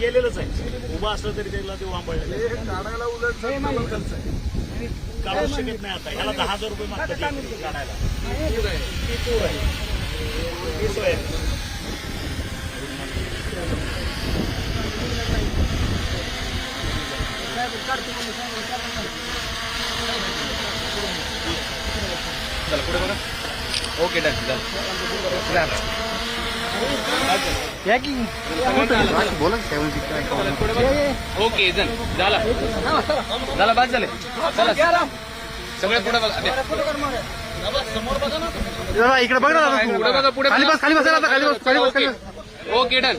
तरी त्याला ते वांबळलेलं आहे. हे काढायला उलट डबल खर्च आहे. काढू शकत नाही आता. ह्याला दहा हजार रुपये मागतात काढायला. तूर आहे? चला पुढे बघा. Okay done done. Okay done झाला. झाला बाद झाले. चला. सगळे पुढे बघा. इकडे बघ. पुढे बघा पुढे खाली बस खाली बस आता खाली बस खाली बस. Okay done.